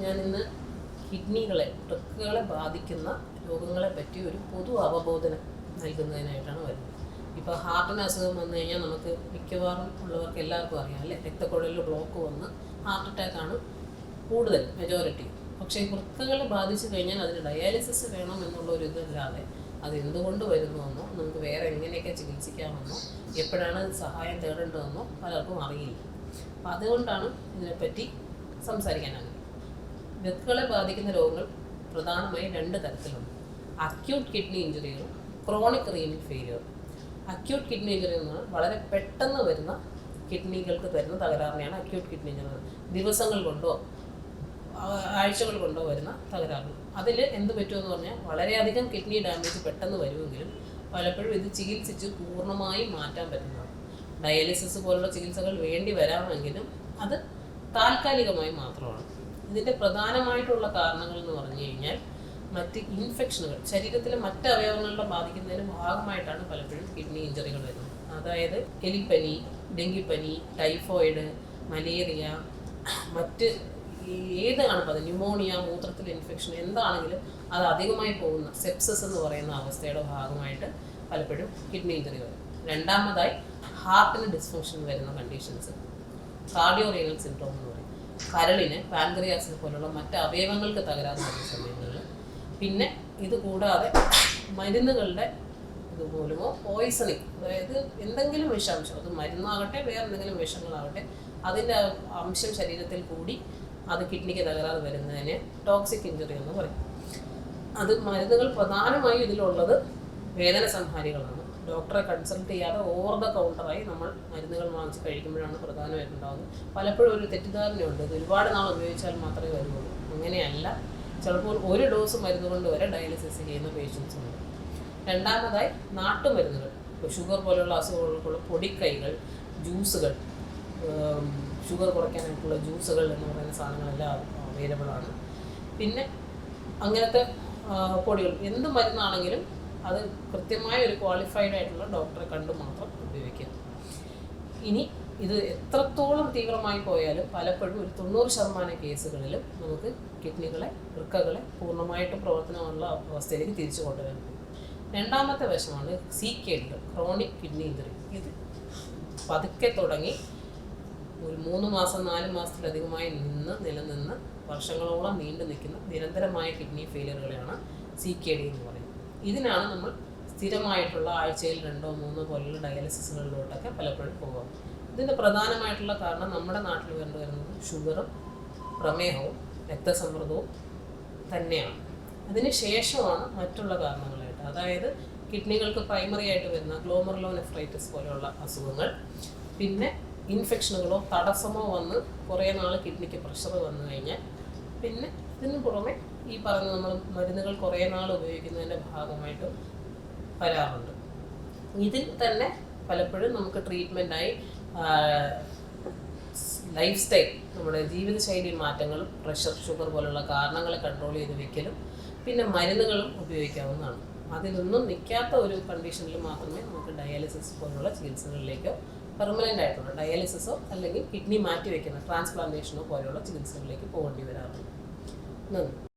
ഞാൻ ഇന്ന് കിഡ്നികളെ ട്രക്കുകളെ ബാധിക്കുന്ന രോഗങ്ങളെ പറ്റി ഒരു പൊതു അവബോധനം നൽകുന്നതിനായിട്ടാണ് വരുന്നത്. ഇപ്പോൾ ഹാർട്ടിന് അസുഖം വന്നു കഴിഞ്ഞാൽ നമുക്ക് മിക്കവാറും ഉള്ളവർക്ക് എല്ലാവർക്കും അറിയാം അല്ലേ? രക്തക്കുഴലിൽ ബ്ലോക്ക് വന്ന് ഹാർട്ട് അറ്റാക്കാണ് കൂടുതൽ മെജോറിറ്റി പക്ഷേ വൃക്കകളെ ബാധിച്ചു കഴിഞ്ഞാൽ അതിന് ഡയാലിസിസ് വേണം എന്നുള്ള ഒരു ഇതല്ലാതെ അത് എന്തുകൊണ്ട് വരുന്നുവെന്നോ നമുക്ക് വേറെ എങ്ങനെയൊക്കെ ചികിത്സിക്കാമെന്നോ എപ്പോഴാണ് സഹായം തേടേണ്ടതെന്നോ പലർക്കും അറിയില്ല. അപ്പം അതുകൊണ്ടാണ് ഇതിനെപ്പറ്റി സംസാരിക്കാനാണ്. വ്യക്തികളെ ബാധിക്കുന്ന രോഗങ്ങൾ പ്രധാനമായും രണ്ട് തരത്തിലുണ്ട്. Acute kidney ഇഞ്ചുറികളും chronic renal failure acute kidney injury എന്ന് വളരെ പെട്ടെന്ന് വരുന്ന കിഡ്നികൾക്ക് തരുന്ന തകരാറിനെയാണ് അക്യൂട്ട് കിഡ്നി ഇഞ്ചുറി ദിവസങ്ങൾ കൊണ്ടോ ആഴ്ചകൾ കൊണ്ടോ വരുന്ന തകരാറുകൾ. അതിൽ എന്ത് പറ്റുമെന്ന് പറഞ്ഞാൽ വളരെയധികം കിഡ്നി ഡാമേജ് പെട്ടെന്ന് വരുമെങ്കിലും പലപ്പോഴും ഇത് ചികിത്സിച്ച് പൂർണമായി മാറ്റാൻ പറ്റുന്നതാണ്. ഡയാലിസിസ് പോലുള്ള ചികിത്സകൾ വേണ്ടി വരാമെങ്കിലും അത് താൽക്കാലികമായി മാത്രമാണ്. ഇതിന്റെ പ്രധാനമായിട്ടുള്ള കാരണങ്ങൾ എന്ന് പറഞ്ഞു കഴിഞ്ഞാൽ മറ്റ് ഇൻഫെക്ഷനുകൾ ശരീരത്തിലെ മറ്റ് അവയവങ്ങളിലെ ബാധിക്കുന്നതിന് ഭാഗമായിട്ടാണ് പലപ്പോഴും കിഡ്നി ഇഞ്ചറികൾ വരുന്നത്. അതായത് എലിപ്പനി ഡെങ്കിപ്പനി ടൈഫോയിഡ് മലേറിയ മറ്റ് ഈ ഏതാണ് അത് ന്യൂമോണിയ മൂത്രത്തിൽ ഇൻഫെക്ഷൻ എന്താണെങ്കിലും അത് അധികമായി പോകുന്ന സെപ്സസ് എന്ന് പറയുന്ന അവസ്ഥയുടെ ഭാഗമായിട്ട് പലപ്പോഴും കിഡ്നി ഇഞ്ചറി വരും. രണ്ടാമതായി ഹാർട്ടിന് ഡിസ്ഫങ്ഷൻ വരുന്ന കണ്ടീഷൻസ് കാർഡിയോ റീനൽ സിൻഡ്രോം എന്ന് പറയും. കരളിന് പാൻക്രിയാസിന് പോലുള്ള മറ്റ് അവയവങ്ങൾക്ക് തകരാറ് വരുന്ന സമയങ്ങളിൽ. പിന്നെ ഇത് കൂടാതെ മരുന്നുകളുടെ ഇതുപോലുമോ പോയിസണിങ് അതായത് എന്തെങ്കിലും വിഷാംശം അത് മരുന്നാകട്ടെ വേറെ എന്തെങ്കിലും വിഷങ്ങളാകട്ടെ അതിന്റെ അംശം ശരീരത്തിൽ കൂടി അത് കിഡ്നിക്ക് തകരാറ് വരുന്നതിനെ ടോക്സിക് ഇഞ്ചുറി എന്ന് പറയും. അത് മരുന്നുകൾ പ്രധാനമായും ഇതിലുള്ളത് വേദന സംഹാരികളാണ്. ഡോക്ടറെ കൺസൾട്ട് ചെയ്യാതെ ഓവർ ദ കൗണ്ടറായി നമ്മൾ മരുന്നുകൾ വാങ്ങിച്ച് കഴിക്കുമ്പോഴാണ് പ്രധാനമായിട്ടും ഉണ്ടാകുന്നത് പലപ്പോഴും ഒരു തെറ്റിദ്ധാരണയുണ്ട്. ഇത് ഒരുപാട് നാൾ ഉപയോഗിച്ചാൽ മാത്രമേ വരുള്ളൂ. അങ്ങനെയല്ല. ചിലപ്പോൾ ഒരു ഡോസ് മരുന്ന് കൊണ്ട് വരെ ഡയാലിസിസ് ചെയ്യുന്ന പേഷ്യൻസ് ഉണ്ട്. രണ്ടാമതായി നാട്ടുമരുന്നുകൾ. ഷുഗർ പോലെയുള്ള അസുഖങ്ങൾക്കുള്ള പൊടിക്കൈകൾ ജ്യൂസുകൾ ഷുഗർ കുറയ്ക്കാനായിട്ടുള്ള ജ്യൂസുകൾ എന്ന് പറയുന്ന സാധനങ്ങളെല്ലാം അവൈലബിൾ ആണ്. പിന്നെ അങ്ങനത്തെ പൊടികൾ എന്ത് മരുന്നാണെങ്കിലും അത് കൃത്യമായ ഒരു ക്വാളിഫൈഡ് ആയിട്ടുള്ള ഡോക്ടറെ കണ്ട് മാത്രം ഉപയോഗിക്കുക. ഇനി ഇത് എത്രത്തോളം തീവ്രമായി പോയാലും പലപ്പോഴും ഒരു തൊണ്ണൂറ് ശതമാനം കേസുകളിലും നമുക്ക് കിഡ്നികളെ വൃക്കകളെ പൂർണമായിട്ടും പ്രവർത്തനമുള്ള അവസ്ഥയിലേക്ക് തിരിച്ചു കൊണ്ടുവരാൻ രണ്ടാമത്തെ വശമാണ് C K D chronic kidney injury ഇത് പതുക്കെ തുടങ്ങി ഒരു മൂന്ന് മാസം നാല് മാസത്തിലധികമായി നിന്ന് നിലനിന്ന് വർഷങ്ങളോളം നീണ്ടു നിൽക്കുന്ന നിരന്തരമായ കിഡ്നി ഫെയിലിയറുകളെയാണ് സി കെ ഡി എന്ന് പറയുന്നത്. ഇതിനാണ് നമ്മൾ സ്ഥിരമായിട്ടുള്ള ആഴ്ചയിൽ രണ്ടോ മൂന്നോ പോലുള്ള ഡയാലിസിസുകളിലോട്ടൊക്കെ പലപ്പോഴും പോകുക. ഇതിന്റെ പ്രധാനമായിട്ടുള്ള കാരണം നമ്മുടെ നാട്ടിൽ കണ്ടുവരുന്നത് ഷുഗറും പ്രമേഹവും രക്തസമ്മർദ്ദവും തന്നെയാണ്. അതിന് ശേഷമാണ് മറ്റുള്ള കാരണങ്ങളായിട്ട്. അതായത് കിഡ്നികൾക്ക് പ്രൈമറി ആയിട്ട് വരുന്ന ഗ്ലോമർലോ നെഫ്രൈറ്റിസ് പോലെയുള്ള അസുഖങ്ങൾ. പിന്നെ ഇൻഫെക്ഷനുകളോ തടസ്സമോ വന്ന് കുറേ നാൾ കിഡ്നിക്ക് പ്രഷർ വന്നു കഴിഞ്ഞാൽ പിന്നെ ഇതിന് പുറമെ ഈ പറഞ്ഞ നമ്മൾ മരുന്നുകൾ കുറേ നാൾ ഉപയോഗിക്കുന്നതിന്റെ ഭാഗമായിട്ട് വരാറുണ്ട്. ഇതിൽ തന്നെ പലപ്പോഴും നമുക്ക് ട്രീറ്റ്മെന്റായി ലൈഫ് സ്റ്റൈൽ നമ്മുടെ ജീവിതശൈലി മാറ്റങ്ങളും പ്രഷർ ഷുഗർ പോലുള്ള കാരണങ്ങളെ കൺട്രോൾ ചെയ്ത് വെക്കലും പിന്നെ മരുന്നുകളും ഉപയോഗിക്കാവുന്നതാണ്. അതിലൊന്നും നിൽക്കാത്ത ഒരു കണ്ടീഷനിൽ മാത്രമേ നമുക്ക് ഡയാലിസിസ് പോലുള്ള ചികിത്സകളിലേക്കോ പെർമനന്റ് ആയിട്ടുള്ള ഡയാലിസിസോ അല്ലെങ്കിൽ കിഡ്നി മാറ്റി വയ്ക്കുന്ന ട്രാൻസ്പ്ലാന്റേഷനോ പോലെയുള്ള ചികിത്സകളിലേക്ക് പോകേണ്ടി വരാറുണ്ട്. നന്ദി.